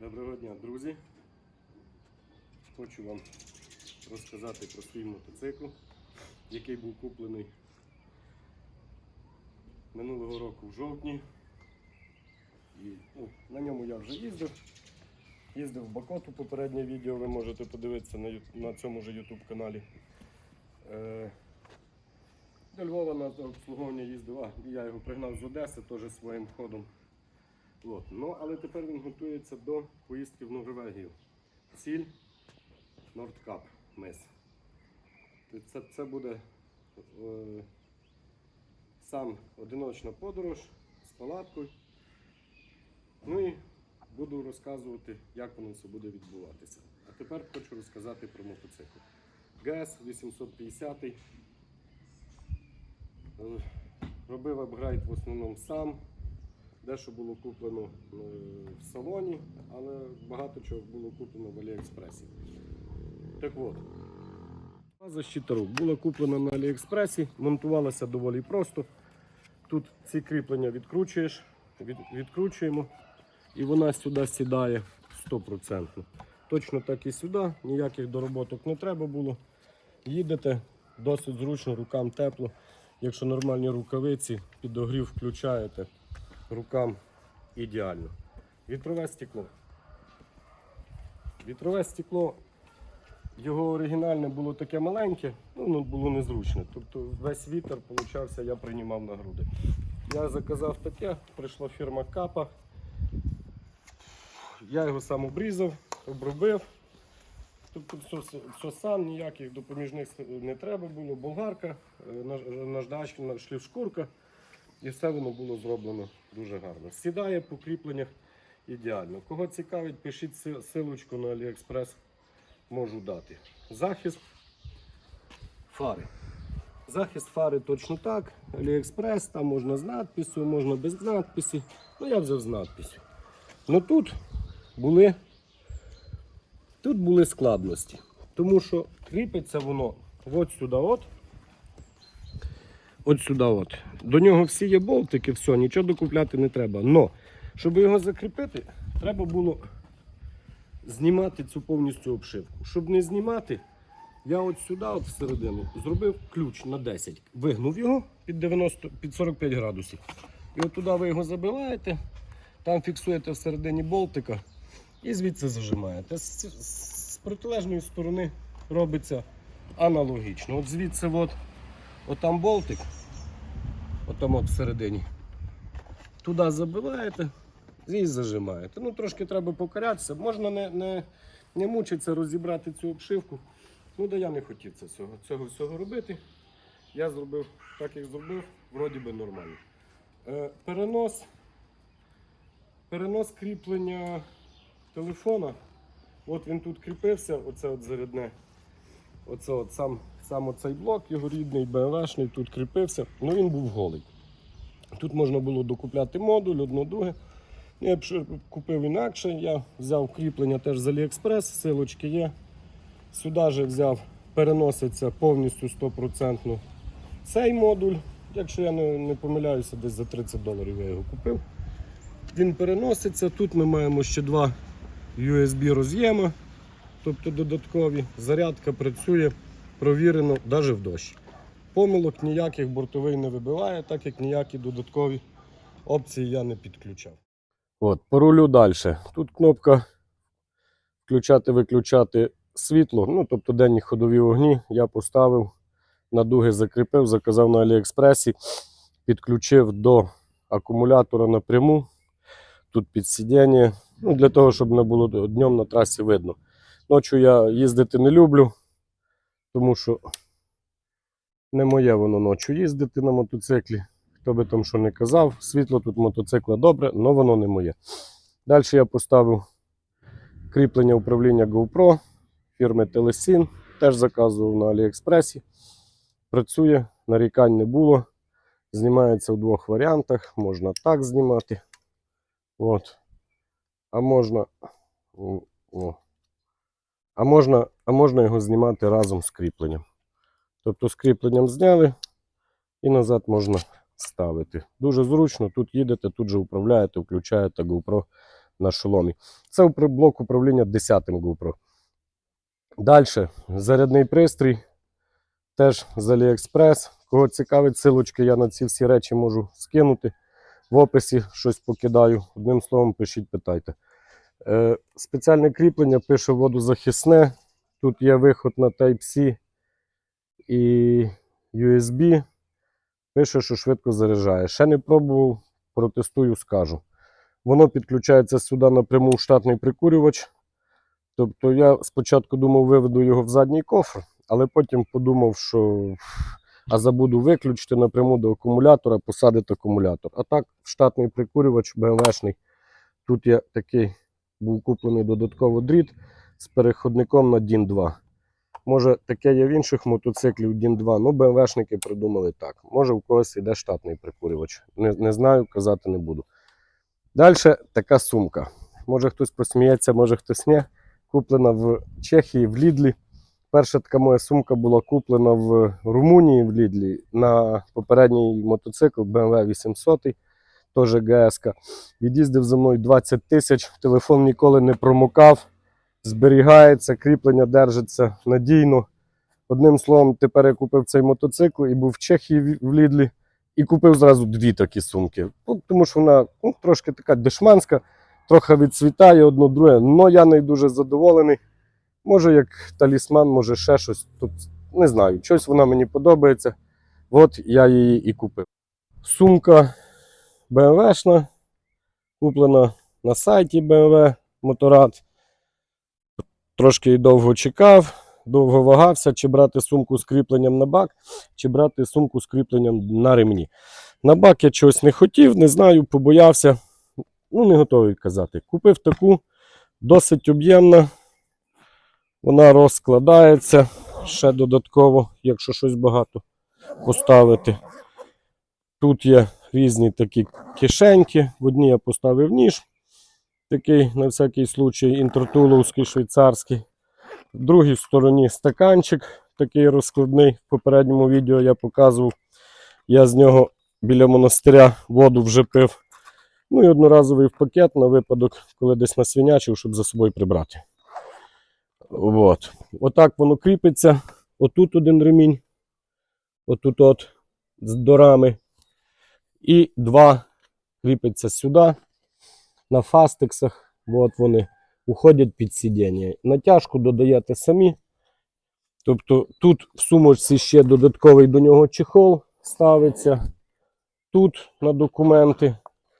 Доброго дня, друзі. Хочу вам розказати про свій мотоцикл, який був куплений минулого року в жовтні. І, ну, на ньому я вже їздив. Їздив в Бакоту, попереднє відео ви можете подивитися на, на цьому ж YouTube каналі. Е, до Львова на обслуговування їздив, а я його пригнав з Одеси теж своїм ходом. От. Ну, але тепер він готується до поїздки в Норвегію. Ціль Нордкап мис. Це, це буде е, сам одиночна подорож з палаткою. Ну і буду розказувати, як воно все буде відбуватися. А тепер хочу розказати про мотоцикл. ГС 850. Е, Робив апгрейд в основному сам. Дещо було куплено е, в салоні, але багато чого було куплено в Аліекспресі. Так от, база щитарук була куплена на Аліекспресі, монтувалася доволі просто. Тут ці кріплення відкручуєш, від, відкручуємо, і вона сюди сідає 100%. Точно так і сюди, ніяких дороботок не треба було. Їдете досить зручно, рукам тепло. Якщо нормальні рукавиці, підогрів включаєте, рукам ідеально. Вітрове стекло. Вітрове стекло, його оригінальне було таке маленьке, ну воно було незручне. Тобто весь вітер получався, я приймав на груди. Я заказав таке, прийшла фірма Капа. Я його сам обрізав, обробив. Тобто все, сам, ніяких допоміжних не треба було. Болгарка, е, наж- наждачка, шліфшкурка. І все воно було зроблено дуже гарно. Сідає по кріпленнях ідеально. Кого цікавить, пишіть си- силочку на AliExpress, можу дати. Захист фари. Захист фари точно так. AliExpress, там можна з надписю, можна без надписі. Ну я взяв з надписю. Ну тут були, тут були складності. Тому що кріпиться воно от сюди, от. От сюди. от. До нього всі є болтики, все, нічого докупляти не треба. Но, щоб його закріпити, треба було знімати цю повністю обшивку. Щоб не знімати, я от сюди, от всередину, зробив ключ на 10. Вигнув його під 90, під 45 градусів. І от туди ви його забиваєте, там фіксуєте всередині болтика і звідси зажимаєте. З, з- протилежної сторони робиться аналогічно. От звідси от, от там болтик, там от всередині. Туди забиваєте і зажимаєте. Ну, трошки треба покорятися. Можна не, не, не мучитися розібрати цю обшивку. Ну, да я не хотів це цього, цього всього робити. Я зробив так, як зробив, вроді би нормально. Е, перенос, перенос кріплення телефона. От він тут кріпився, оце от зарядне. Оце от сам, сам оцей блок, його рідний, БМВшний, тут кріпився. Ну він був голий. Тут можна було докупляти модуль, одно друге. Я купив інакше. Я взяв кріплення теж з AliExpress, силочки є. Сюди же взяв, переноситься повністю 100% цей модуль. Якщо я не, не помиляюся, десь за 30 доларів я його купив. Він переноситься. Тут ми маємо ще два USB роз'єми, тобто додаткові. Зарядка працює провірено навіть в дощ. Помилок ніяких бортовий не вибиває, так як ніякі додаткові опції я не підключав. От, по рулю далі. Тут кнопка включати-виключати світло, ну тобто денні ходові вогні. Я поставив, на дуги закріпив, заказав на Аліекспресі, підключив до акумулятора напряму. Тут під сидіння, ну, для того, щоб не було днем на трасі видно. Ночі я їздити не люблю, тому що не моє воно ночі їздити на мотоциклі. Хто би там що не казав, світло тут мотоцикла добре, але воно не моє. Далі я поставив кріплення управління GoPro фірми Telesin. Теж заказував на Аліекспресі. Працює, нарікань не було. Знімається в двох варіантах. Можна так знімати. От. А можна. о. А можна, а можна його знімати разом з кріпленням. Тобто з кріпленням зняли і назад можна ставити. Дуже зручно, тут їдете, тут же управляєте, включаєте GoPro на шоломі. Це блок управління 10 GoPro. Далі зарядний пристрій. Теж з AliExpress. Кого цікавить, силочки я на ці всі речі можу скинути. В описі щось покидаю. Одним словом, пишіть, питайте. Е, спеціальне кріплення пише водозахисне. Тут є виход на Type-C і USB. Пише, що швидко заряджає. Ще не пробував, протестую, скажу. Воно підключається сюди напряму в штатний прикурювач. Тобто я спочатку думав, виведу його в задній кофр, але потім подумав, що а забуду виключити напряму до акумулятора, посадити акумулятор. А так, штатний прикурювач BMW-шний. Тут є такий був куплений додатково дріт з переходником на DIN 2. Може, таке є в інших мотоциклів DIN 2, ну БМВшники придумали так. Може, у когось йде штатний прикурювач. Не, не знаю, казати не буду. Далі така сумка. Може хтось посміється, може хтось ні. Куплена в Чехії в Лідлі. Перша така моя сумка була куплена в Румунії в Лідлі на попередній мотоцикл BMW 800, теж ГС. Від'їздив за мною 20 тисяч, телефон ніколи не промокав, зберігається, кріплення держиться надійно. Одним словом, тепер я купив цей мотоцикл і був в Чехії в- Лідлі і купив зразу дві такі сумки. Ну, тому що вона ну, трошки така дешманська, трохи відцвітає одно друге, але я не дуже задоволений. Може, як талісман, може ще щось. Тут не знаю, щось вона мені подобається. От я її і купив. Сумка BMW-шна, куплена на сайті BMW Motorrad. Трошки довго чекав, довго вагався, чи брати сумку з кріпленням на бак, чи брати сумку з кріпленням на ремні. На бак я чогось не хотів, не знаю, побоявся. Ну, не готовий казати. Купив таку, досить об'ємна. Вона розкладається ще додатково, якщо щось багато поставити. Тут є різні такі кишеньки. В одній я поставив ніж, такий на всякий случай, інтертуловський швейцарський. В другій стороні стаканчик, такий розкладний. В попередньому відео я показував. Я з нього біля монастиря воду вже пив. Ну і одноразовий в пакет на випадок, коли десь насвинячив, щоб за собою прибрати. От. Отак воно кріпиться. Отут один ремінь. Отут от з дорами. І два кріпиться сюди. На фастексах. От вони уходять під сидіння. Натяжку додаєте самі. Тобто тут в сумочці ще додатковий до нього чехол ставиться. Тут на документи.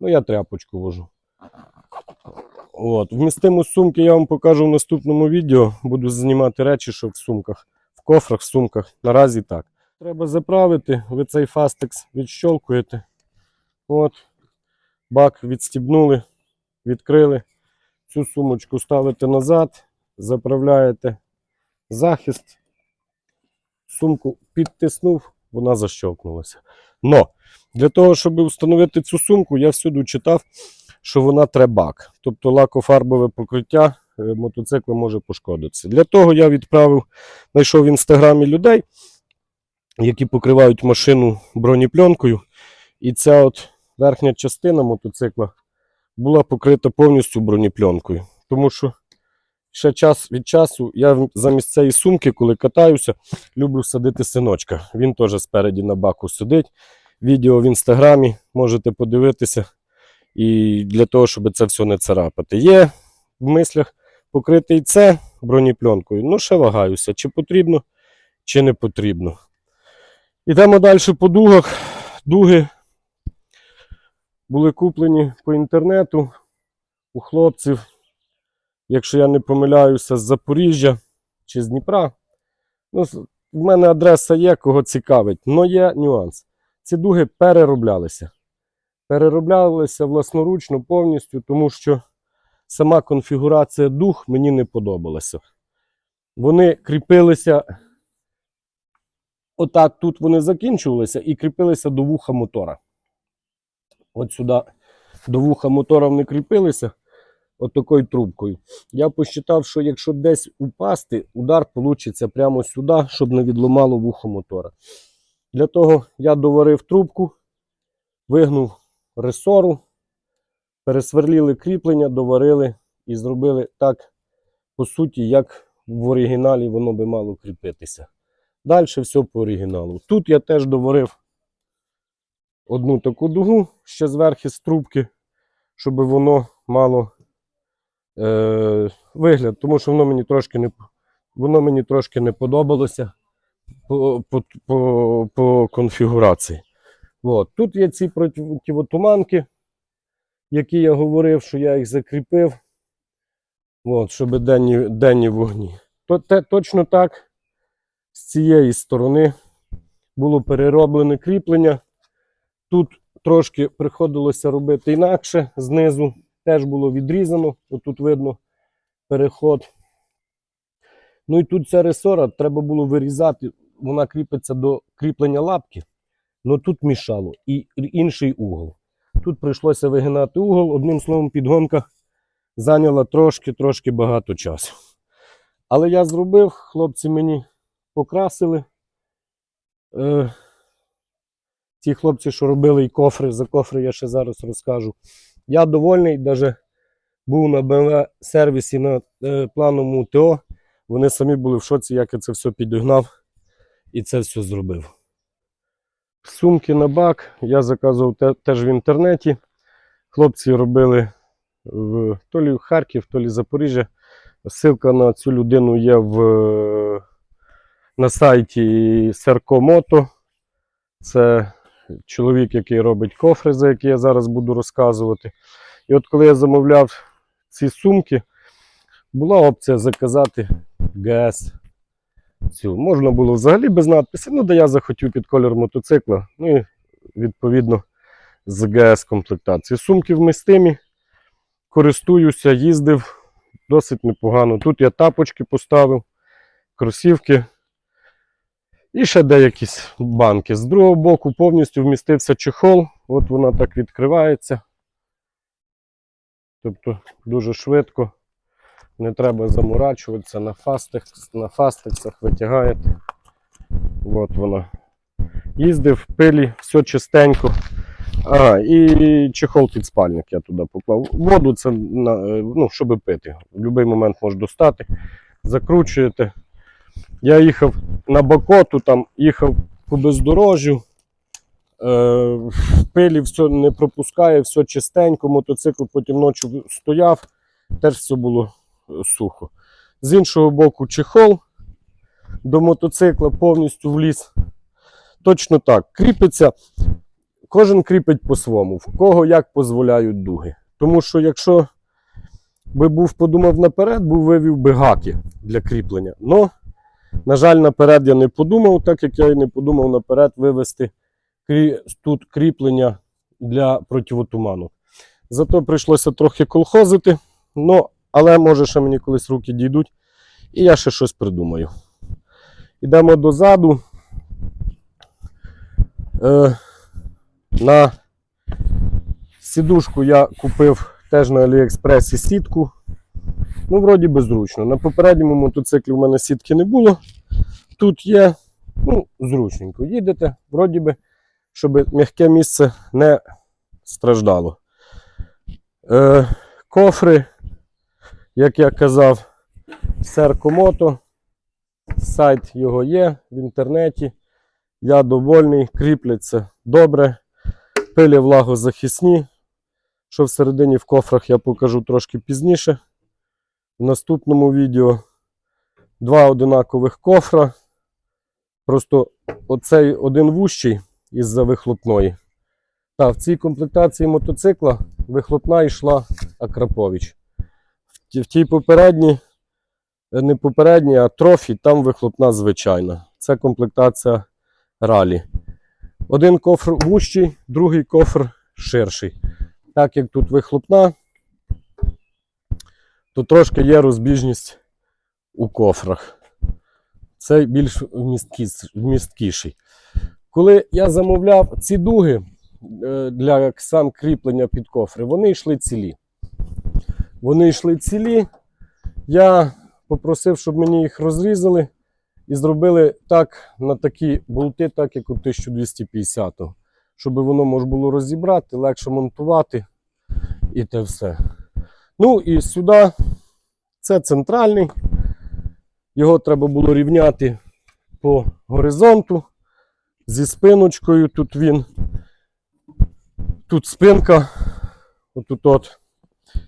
Ну, я тряпочку вожу. От. Вмістиму сумки я вам покажу в наступному відео. Буду знімати речі, що в сумках, в кофрах, в сумках. Наразі так. Треба заправити. Ви цей фастекс відщолкуєте. От. Бак відстібнули, відкрили. Цю сумочку ставите назад, заправляєте захист. Сумку підтиснув, вона защолкнулася. Но для того, щоб встановити цю сумку, я всюди читав, що вона требак. Тобто лакофарбове покриття е, мотоцикла може пошкодитися. Для того я відправив, знайшов в інстаграмі людей, які покривають машину бронепленкою. І ця от верхня частина мотоцикла була покрита повністю бронепленкою. Тому що ще час від часу я замість цієї сумки, коли катаюся, люблю садити синочка. Він теж спереді на баку сидить. Відео в інстаграмі можете подивитися. І для того, щоб це все не царапати. Є в мислях покрити і це бронепленкою. Ну, ще вагаюся, чи потрібно, чи не потрібно. Йдемо далі по дугах. Дуги були куплені по інтернету у хлопців. Якщо я не помиляюся, з Запоріжжя чи з Дніпра. Ну, в мене адреса є, кого цікавить, але є нюанс. Ці дуги перероблялися. Перероблялися власноручно повністю, тому що сама конфігурація дуг мені не подобалася. Вони кріпилися. Отак тут вони закінчувалися і кріпилися до вуха мотора. От сюди до вуха мотора вони кріпилися от такою трубкою. Я посчитав, що якщо десь упасти, удар получиться прямо сюди, щоб не відломало вухо мотора. Для того я доварив трубку, вигнув ресору, пересверлили кріплення, доварили і зробили так, по суті, як в оригіналі воно би мало кріпитися. Далі все по оригіналу. Тут я теж доварив одну таку дугу ще зверху з трубки, щоб воно мало е, вигляд, тому що воно мені трошки не, воно мені трошки не подобалося по, по, по, по конфігурації. От. Тут є ці противотуманки, які я говорив, що я їх закріпив, От, щоб денні, денні вогні. То, те, точно так з цієї сторони було перероблене кріплення. Тут трошки приходилося робити інакше, знизу теж було відрізано, отут видно переход. Ну і тут ця ресора треба було вирізати, вона кріпиться до кріплення лапки, але тут мішало і інший угол. Тут прийшлося вигинати угол, одним словом, підгонка зайняла трошки-трошки багато часу. Але я зробив, хлопці мені покрасили. Е, ті хлопці, що робили і кофри, за кофри я ще зараз розкажу. Я довольний, навіть був на BMW сервісі на е, плановому ТО. Вони самі були в шоці, як я це все підігнав і це все зробив. Сумки на бак я заказував те- теж в інтернеті. Хлопці робили в то лі Харків, то лі Запоріжжя. Ссылка на цю людину є в, на сайті Серкомото. Це чоловік, який робить кофри, за які я зараз буду розказувати. І от коли я замовляв ці сумки, була опція заказати ГС. Цю. Можна було взагалі без надписів, ну де я захотів під колір мотоцикла. Ну і відповідно з ГС комплектації. Сумки вмістимі, користуюся, їздив досить непогано. Тут я тапочки поставив, кросівки і ще деякі банки. З другого боку повністю вмістився чехол. От вона так відкривається. Тобто дуже швидко. Не треба заморачуватися на фастах, на фастексах витягаєте. От вона. Будь-в пилі, все чистенько. А, і чехол під спальник я туди поклав. Воду це е, ну, щоб пити. В будь-який момент можеш достати. Закручуєте. Я їхав на Бакоту, там їхав по бездорожжю. Е, пилі все не пропускає, все чистенько, мотоцикл потім ночі стояв, теж все було е, сухо. З іншого боку, чехол до мотоцикла повністю вліз. Точно так. Кріпиться, кожен кріпить по-своєму, в кого як дозволяють дуги. Тому що якщо би був подумав наперед, був вивів би гаки для кріплення. Но, на жаль, наперед я не подумав, так як я і не подумав наперед вивести тут кріплення для противотуманок. Зато прийшлося трохи колхозити, ну, але може ще мені колись руки дійдуть, і я ще щось придумаю. Йдемо дозаду. Е, на сідушку я купив теж на Аліекспресі сітку. Ну, вроді би зручно. На попередньому мотоциклі в мене сітки не було. Тут є, ну, зручненько. Їдете, вроді би, щоб м'яке місце не страждало. Е, кофри, як я казав, Серкомото. Сайт його є в інтернеті. Я довольний, кріпляться добре. Пилі влагозахисні. Що всередині в кофрах я покажу трошки пізніше. В наступному відео два одинакових кофра. Просто оцей один вущий із-за вихлопної. Та, в цій комплектації мотоцикла вихлопна йшла Акрапович. В тій попередній, е, не попередній, а трофі, там вихлопна звичайна. Це комплектація ралі. Один кофр вущий, другий кофр ширший. Так як тут вихлопна, то трошки є розбіжність у кофрах. Цей більш вмісткіший. Коли я замовляв ці дуги е, для сам кріплення під кофри, вони йшли цілі. Вони йшли цілі. Я попросив, щоб мені їх розрізали і зробили так на такі болти, так як у 1250 щоб воно можна було розібрати, легше монтувати І те все. Ну і сюди це центральний. Його треба було рівняти по горизонту зі спиночкою. Тут він. Тут спинка. Отут от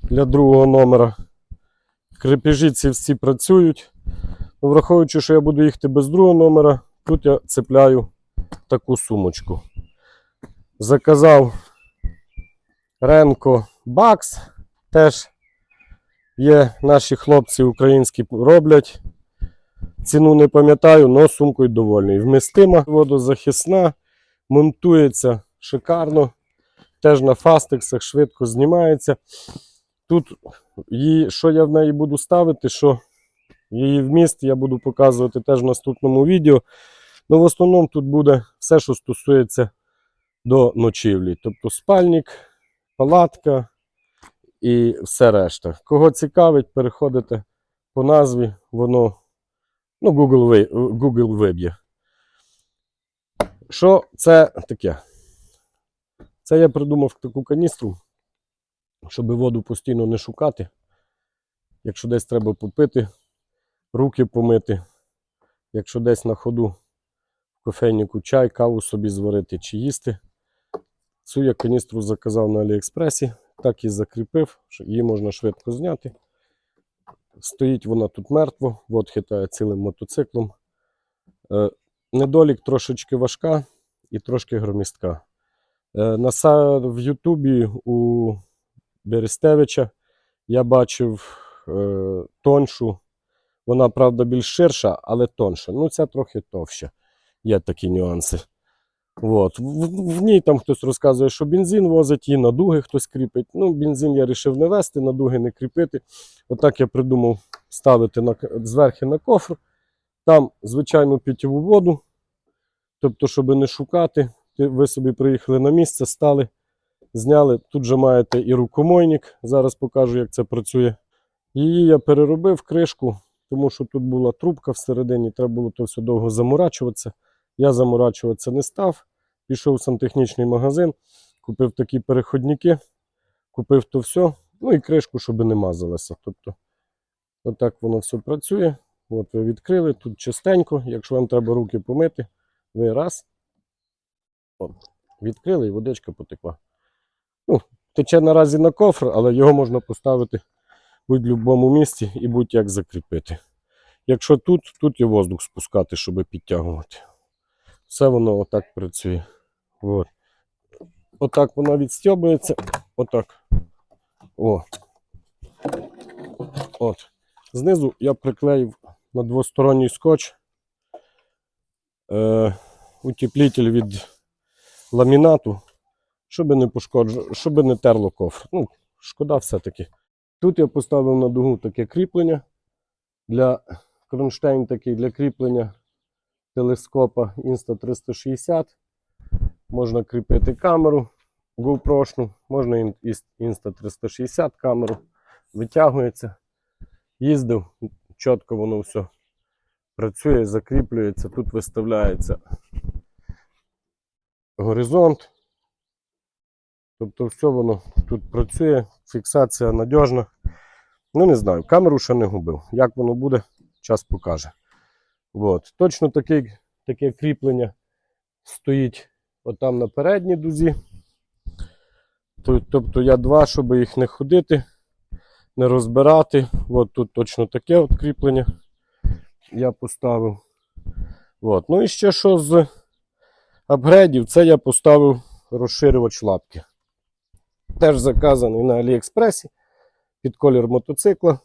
для другого номера. Крепежі ці всі працюють. Ну, Враховуючи, що я буду їхати без другого номера, тут я цепляю таку сумочку. Заказав Ренко Бакс. Теж є наші хлопці українські роблять. Ціну не пам'ятаю, але сумкою довольний. Вмістима, водозахисна, монтується шикарно. Теж на фастексах швидко знімається. Тут її, що я в неї буду ставити, що її вміст я буду показувати теж в наступному відео. Ну, в основному тут буде все, що стосується до ночівлі. Тобто спальник, палатка і все решта. Кого цікавить, переходите по назві, воно ну, Google, Google виб'є. Що це таке? Це я придумав таку каністру, щоб воду постійно не шукати. Якщо десь треба попити, руки помити, якщо десь на ходу в кофейнику чай, каву собі зварити чи їсти. Цю я каністру заказав на Аліекспресі, так і закріпив, що її можна швидко зняти. Стоїть вона тут мертво, от хитає цілим мотоциклом. Е, недолік трошечки важка і трошки громістка. Е, в Ютубі у Берестевича я бачив е, тоншу. Вона, правда, більш ширша, але тонша. Ну, ця трохи товща. Є такі нюанси. От. В, в- ній там хтось розказує, що бензин возить, її на дуги хтось кріпить. Ну, бензин я вирішив не вести, на дуги не кріпити. Отак я придумав ставити на, зверху на кофр. Там звичайну питьову воду. Тобто, щоб не шукати, ви собі приїхали на місце, стали, зняли. Тут же маєте і рукомойник. Зараз покажу, як це працює. Її я переробив кришку, тому що тут була трубка всередині, треба було то все довго заморачуватися. Я заморачуватися не став. Пішов в сантехнічний магазин, купив такі переходники, купив то все, ну і кришку, щоб не мазалося. Тобто, отак воно все працює. От ви відкрили, тут чистенько. Якщо вам треба руки помити, ви раз. От, відкрили і водичка потекла. Ну, тече наразі на кофр, але його можна поставити в будь-якому місці і будь-як закріпити. Якщо тут, тут є воздух спускати, щоб підтягувати. Все воно отак працює. От. Отак воно відстьобується. Отак. О. От. Знизу я приклеїв на двосторонній скотч е, утеплитель від ламінату, щоб не пошкоджу, щоб не терло кофр. Ну, шкода все-таки. Тут я поставив на дугу таке кріплення для кронштейн такий для кріплення телескопа Insta360. Можна кріпити камеру GoPro, можна ін- Insta360 камеру. Витягується. Їздив, чітко воно все працює, закріплюється. Тут виставляється горизонт. Тобто все воно тут працює, фіксація надіжна. Ну, не знаю, камеру ще не губив. Як воно буде, час покаже. От. Точно таке, таке кріплення стоїть отам на передній дузі. Тобто я два, щоб їх не ходити, не розбирати. От тут точно таке от кріплення я поставив. От. Ну і ще що з апгрейдів, це я поставив розширювач лапки. Теж заказаний на Аліекспресі під колір мотоцикла.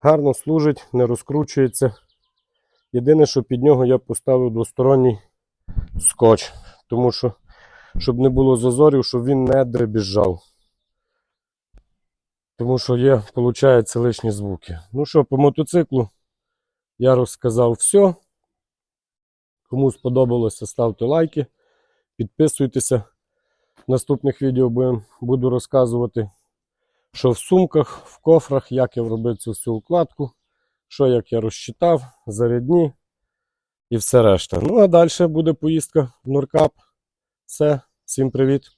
Гарно служить, не розкручується. Єдине, що під нього я поставив двосторонній скотч, тому що, щоб не було зазорів, щоб він не дребіжав. Тому що є, виходить, лишні звуки. Ну що, по мотоциклу я розказав все. Кому сподобалося, ставте лайки, підписуйтеся. В наступних відео буду розказувати, що в сумках, в кофрах, як я вробив цю всю укладку, що як я розчитав, зарядні і все решта. Ну а далі буде поїздка в Норкап. Все, всім привіт!